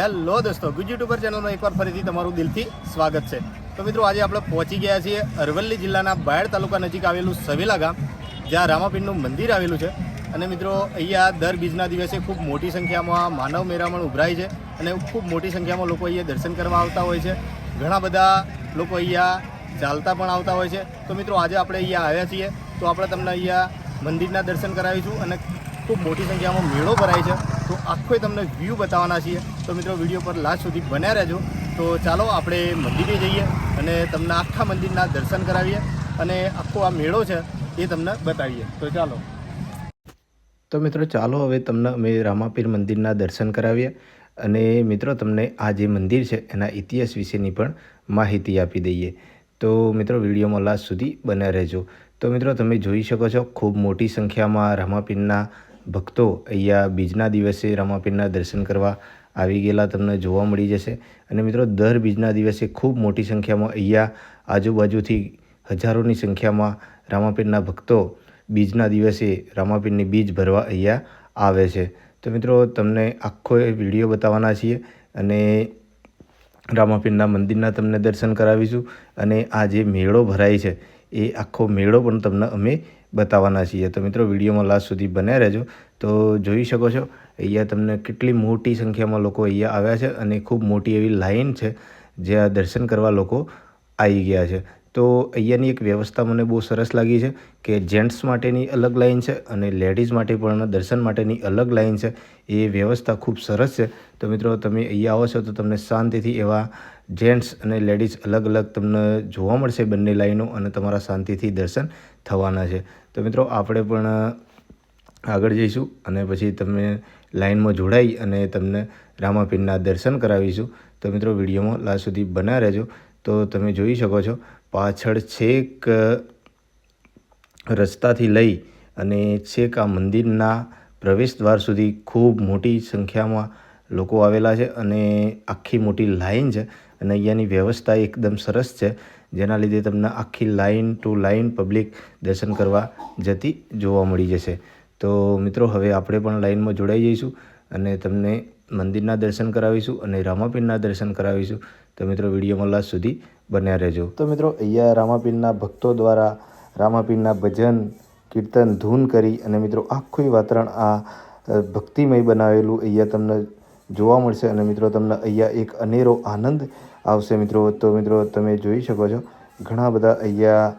Hello દોસ્તો ગુજ YouTuber ચેનલમાં એકવાર ફરીથી તમારું દિલથી સ્વાગત છે. તો મિત્રો, આજે આપણે પહોંચી ગયા છીએ અરવલ્લી જિલ્લાના બાયડ તાલુકા નજીક આવેલું સવેલા ગામ, જ્યાં રામાપીરનું મંદિર આવેલું છે. અને મિત્રો, અહીંયા દર બીજના દિવસે ખૂબ મોટી સંખ્યામાં માનવ મેરામણ ઉભરાય છે અને ખૂબ મોટી સંખ્યામાં લોકો અહીંયા દર્શન કરવા આવતા હોય છે. ઘણા બધા લોકો અહીંયા ચાલતા પણ આવતા હોય છે. તો મિત્રો, આજે આપણે અહીંયા આવ્યા છીએ. તો આપણે તમને અહીંયા મંદિરના દર્શન કરાવીશું અને ખૂબ મોટી સંખ્યામાં મેળો ભરાય છે. તો આખો તમને વ્યૂ બતાવવાના છીએ. તો મિત્રો વીડિયો પર લાસ્ટ સુધી બન્યા રહેજો. તો ચાલો આપણે મંદિરે જઈએ અને તમને આખા મંદિરના દર્શન કરાવીએ અને આખો આ મેળો છે એ તમને બતાવીએ. તો ચાલો. તો મિત્રો, ચાલો હવે તમને અમે રામાપીર મંદિરના દર્શન કરાવીએ અને મિત્રો, તમને આ જે મંદિર છે એના ઇતિહાસ વિશેની પણ માહિતી આપી દઈએ. તો મિત્રો, વિડીયોમાં લાસ્ટ સુધી બન્યા રહેજો. તો મિત્રો, તમે જોઈ શકો છો ખૂબ મોટી સંખ્યામાં રામાપીરના ભક્તો અહીંયા બીજના દિવસે રામાપીરના દર્શન કરવા આવી ગયેલા તમને જોવા મળી જશે. અને મિત્રો, દર બીજના દિવસે ખૂબ મોટી સંખ્યામાં અહીંયા આજુબાજુથી હજારોની સંખ્યામાં રામાપીરના ભક્તો બીજના દિવસે રામાપીરની બીજ ભરવા અહીંયા આવે છે. તો મિત્રો, તમને આખો એ વીડિયો બતાવવાના છીએ અને રામાપીરના મંદિરના તમને દર્શન કરાવીશું. અને આ જે મેળો ભરાય છે, એ આખો મેળો પણ તમને અમે બતાવવાના છીએ. તો મિત્રો, વિડીયોમાં લાસ્ટ સુધી બન્યા રહેજો. તો જોઈ શકો છો, અહીંયા તમને કેટલી મોટી સંખ્યામાં લોકો અહીંયા આવ્યા છે અને ખૂબ મોટી એવી લાઇન છે, જે આ દર્શન કરવા લોકો આવી ગયા છે. તો અહીંયાની એક વ્યવસ્થા મને બહુ સરસ લાગી છે કે જેન્ટ્સ માટેની અલગ લાઇન છે અને લેડીઝ માટે પણ, દર્શન માટેની અલગ લાઇન છે. એ વ્યવસ્થા ખૂબ સરસ છે. તો મિત્રો, તમે અહીંયા આવો છો તો તમને શાંતિથી એવા જેન્ટ્સ અને લેડીઝ અલગ અલગ તમને જોવા મળશે બંને લાઈનો અને તમારા શાંતિથી દર્શન થવાના છે. તો મિત્રો, આપણે પણ આગળ જઈશું અને પછી તમે લાઇનમાં જોડાઈ અને તમને રામાપીરના દર્શન કરાવીશું. તો મિત્રો, વિડીયોમાં લાસ્ટ સુધી બના રહેજો. તો તમે જોઈ શકો છો, પાછળ છેક રસ્તાથી લઈ અને છેક આ મંદિરના પ્રવેશ દ્વાર સુધી ખૂબ મોટી સંખ્યામાં લોકો આવેલા છે અને આખી મોટી લાઈન છે અને અહીંયાની વ્યવસ્થા એકદમ સરસ છે. જેના લીધે તમને આખી લાઇન ટુ લાઇન પબ્લિક દર્શન કરવા જતી જોવા મળી જશે. તો મિત્રો, હવે આપણે પણ લાઇનમાં જોડાઈ જઈશું અને તમને મંદિરના દર્શન કરાવીશું અને રામાપીરના દર્શન કરાવીશું. તો મિત્રો વિડીયોમાં લાસ્ટ સુધી બન્યા રહેજો. તો મિત્રો, અહીંયા રામાપીરના ભક્તો દ્વારા રામાપીરના ભજન, કીર્તન, ધૂન કરી અને મિત્રો, આખું વાતાવરણ આ ભક્તિમય બનાવેલું અહીંયા તમને જોવા મળશે અને મિત્રો, તમને અહીંયા એક અનેરો આનંદ આવશે મિત્રો. તો મિત્રો, તમે જોઈ શકો છો, ઘણા બધા અહીંયા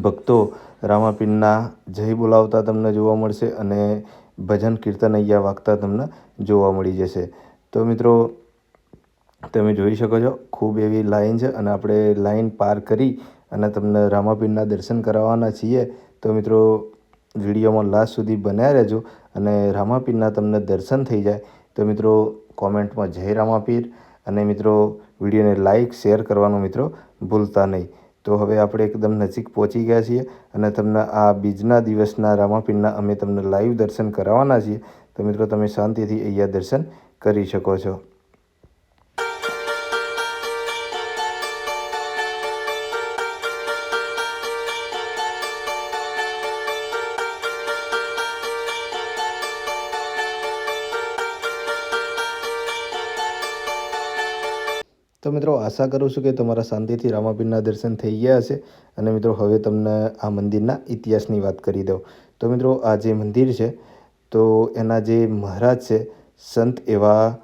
ભક્તો રામાપીરના જય બોલાવતા તમને જોવા મળશે અને ભજન કીર્તન અહીંયા વાગતા તમને જોવા મળી જશે. તો મિત્રો, તમે જોઈ શકો છો, ખૂબ એવી લાઈન છે અને આપણે લાઈન પાર કરી અને તમને રામાપીરના દર્શન કરાવવાના છીએ. તો મિત્રો, વિડીયોમાં લાસ્ટ સુધી બન્યા રહેજો અને રામાપીરના તમને દર્શન થઈ જાય. તો મિત્રો, કોમેન્ટમાં જય રામાપીર. અને મિત્રો, વિડીયોને લાઇક શેર કરવાનું મિત્રો ભૂલતા નહીં. તો હવે આપણે એકદમ નજીક પહોંચી ગયા છીએ અને તમને આ બીજના દિવસના રામાપીરના અમે તમને લાઈવ દર્શન કરાવવાના છીએ. તો મિત્રો, તમે શાંતિથી અહીંયા દર્શન કરી શકો છો. તો મિત્રો, આશા કરું છું કે તમારા શાંતિથી રામાપીરના દર્શન થઈ ગયા હશે. અને મિત્રો, હવે તમને આ મંદિરના ઇતિહાસની વાત કરી દઉં. તો મિત્રો, આ જે મંદિર છે, તો એના જે મહારાજ છે, સંત એવા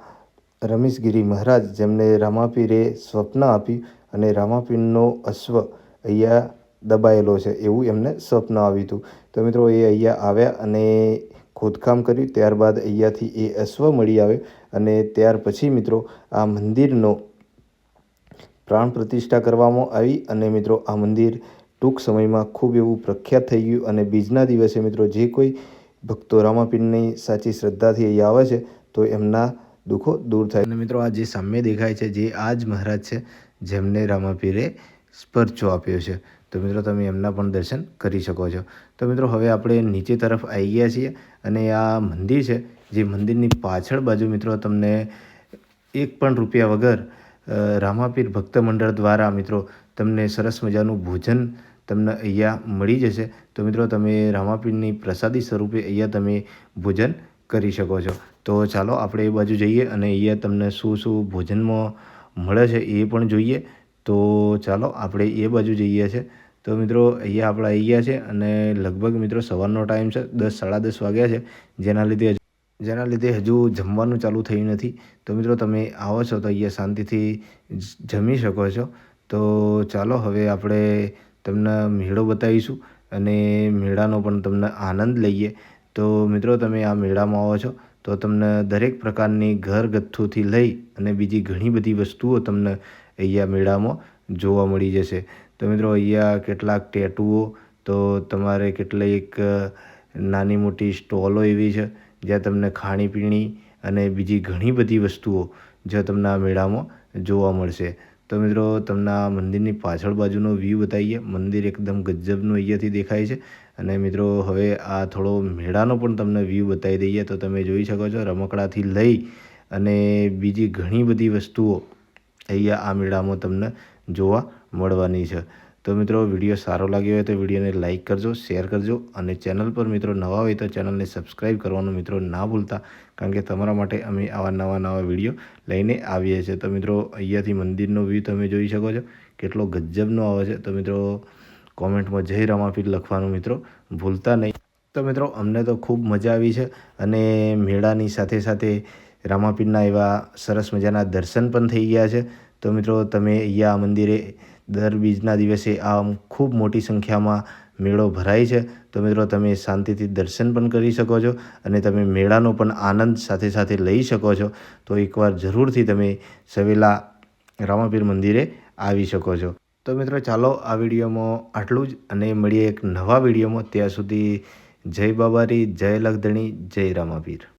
રમેશગીરી મહારાજ, જેમને રામાપીરે સ્વપ્ન આપ્યું અને રામાપીરનો અશ્વ અહીંયા દબાયેલો છે, એવું એમને સ્વપ્ન આવ્યું હતું. તો મિત્રો, એ અહીંયા આવ્યા અને ખોદકામ કર્યું. ત્યારબાદ અહીંયાથી એ અશ્વ મળી આવે અને ત્યાર પછી મિત્રો, આ મંદિરનો પ્રાણ પ્રતિષ્ઠા કરવામાં આવી અને મિત્રો આ મંદિર ટૂંક સમયમાં ખૂબ એવું પ્રખ્યાત થઈ ગયું અને બીજના દિવસે મિત્રો જે કોઈ ભક્તો રામાપીરની સાચી શ્રદ્ધાથી અહીં આવે છે, તો એમના દુઃખો દૂર થાય. અને મિત્રો આ જે સામે દેખાય છે, જે આ જ મહારાજ છે, જેમને રામાપીરે સ્પર્ચો આપ્યો છે, તો મિત્રો તમે એમના પણ દર્શન કરી શકો છો. તો મિત્રો હવે આપણે નીચે તરફ આવી ગયા છીએ અને આ મંદિર છે, જે મંદિરની પાછળ બાજુ મિત્રો તમને એક પણ રૂપિયા વગર રામાપીર ભક્ત મંડળ દ્વારા મિત્રો તમને સરસ મજાનું ભોજન તમને અહીંયા મળી જશે. તો મિત્રો તમે રામાપીરની પ્રસાદી સ્વરૂપે અહીંયા તમે ભોજન કરી શકો છો. તો ચાલો આપણે એ બાજુ જઈએ અને અહીંયા તમને શું શું ભોજનમાં મળે છે એ પણ જોઈએ. તો ચાલો આપણે એ બાજુ જઈએ છે. તો મિત્રો અહીંયા આપણે આવી ગયા છે અને લગભગ મિત્રો સવારનો ટાઈમ છે, દસ, સાડા દસ વાગ્યા છે. જેના લીધે જેના લીધે હજુ જમવાનું ચાલુ થયું નથી. તો મિત્રો, તમે આવો છો તો અહીંયા શાંતિથી જમી શકો છો. તો ચાલો, હવે આપણે તમને મેળો બતાવીશું અને મેળાનો પણ તમને આનંદ લઈએ. તો મિત્રો, તમે આ મેળામાં આવો છો તો તમને દરેક પ્રકારની ઘરગથ્થુથી લઈ અને બીજી ઘણી બધી વસ્તુઓ તમને અહીંયા મેળામાં જોવા મળી જશે. તો મિત્રો, અહીંયા કેટલાક ટેટુઓ, તો તમારે કેટલીક નાની મોટી સ્ટોલો એવી છે. જ્યાં તમને ખાણીપીણી અને બીજી ઘણી બધી વસ્તુઓ જે તમને આ મેળામાં જોવા મળશે. તો મિત્રો, તમને આ મંદિરની પાછળ બાજુનો વ્યૂ બતાવીએ. મંદિર એકદમ ગજબનું અહીંયાથી દેખાય છે. અને મિત્રો, હવે આ થોડો મેળાનો પણ તમને વ્યૂ બતાવી દઈએ. તો તમે જોઈ શકો છો, રમકડાથી લઈ અને બીજી ઘણી બધી વસ્તુઓ અહીંયા આ મેળામાં તમને જોવા મળવાની છે. તો મિત્રો, વીડિયો સારો લાગ્યો હોય તો વિડીયોને લાઇક કરજો, શેર કરજો અને ચેનલ પર મિત્રો નવા હોય તો ચેનલને સબસ્ક્રાઈબ કરવાનું મિત્રો ના ભૂલતા, કારણ કે તમારા માટે અમે આવા નવા નવા વીડિયો લઈને આવીએ છીએ. તો મિત્રો, અહીંયાથી મંદિરનો વ્યૂ તમે જોઈ શકો છો. કેટલો ગજબનો આવે છે. તો મિત્રો, કોમેન્ટમાં જય રામાપીર લખવાનું મિત્રો ભૂલતા નહીં. તો મિત્રો, અમને તો ખૂબ મજા આવી છે અને મેળાની સાથે સાથે રામાપીરના એવા સરસ મજાના દર્શન પણ થઈ ગયા છે. તો મિત્રો તમે અહીંયા મંદિરે દર બીજના દિવસે આમ ખૂબ મોટી સંખ્યામાં મેળો ભરાય છે. તો મિત્રો તમે શાંતિથી દર્શન પણ કરી શકો છો અને તમે મેળાનો પણ આનંદ સાથે સાથે લઈ શકો છો. તો એકવાર જરૂરથી તમે સવેલા રામાપીર મંદિરે આવી શકો છો. તો મિત્રો ચાલો આ વિડીયોમાં આટલું જ અને મળીએ એક નવા વિડીયોમાં. ત્યાં સુધી જય બાબારી, જય લખધણી જય રામાપીર.